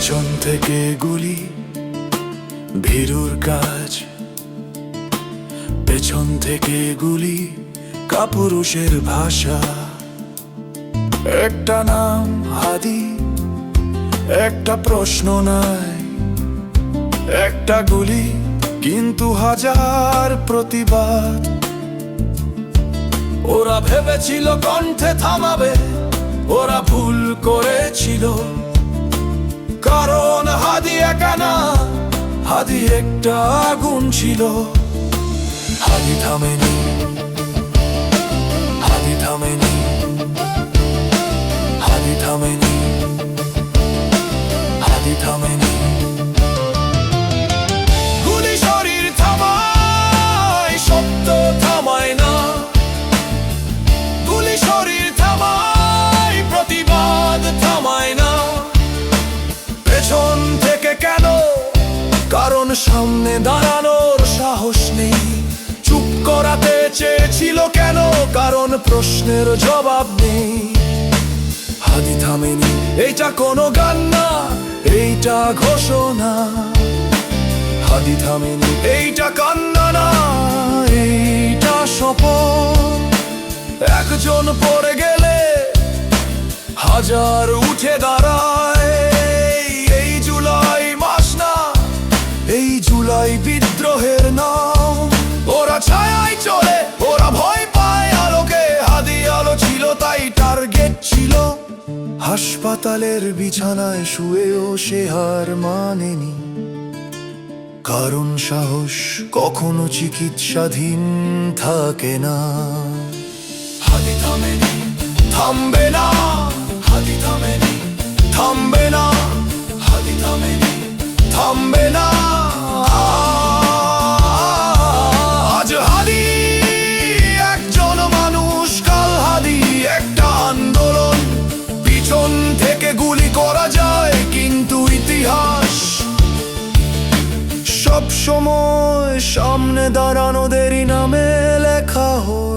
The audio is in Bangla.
পেছন থেকে গুলি, ভীরুর কাজ। পেছন থেকে গুলি, কাপুরুষের ভাষা। একটা নাম হাদি, একটা প্রশ্ন নাই। একটা গুলি, কিন্তু হাজার প্রতিবাদ। ওরা ভেবেছিল কণ্ঠে থামাবে, ওরা ভুল করেছিল। হাদি একা না হাদি একটা আগুন ছিল। হাদি থামেনি। হাদি থামেনি। হাদি থামেনি। হাদি থামেনি। গুলি শরীর থামায় সত্য থামায় না। গুলি শরীর থামায়, প্রতিবাদ থামায় না। পেছন কারণ সামনে দাঁড়ানোর সাহস নেই। চুপ করাতে চেয়েছিল কেন? কারণ প্রশ্নের জবাব নেই। হাদি থামেনি, এইটা কোনো গান না, এইটা ঘোষণা। হাদি থামেনি, এইটা কান্না না, এইটা শপথ একজন পড়ে গেলে হাজার উঠে দাঁড়ায়। ছায়ায় চলে ওরা ভয় পায় আলোকে। হাদি আলো ছিল, তাই টার্গেট ছিল। হাসপাতালের বিছানায় শুয়েও সে হার মানেনি। কারণ সাহস কখনো চিকিৎসাধীন থাকে না। হাতি থামেনি, থামবে না। হাতি থামেনি, থামবে না। হাতি থামেনি, থামবে না। দাঁড়ানোদেরই নামে লেখা হোক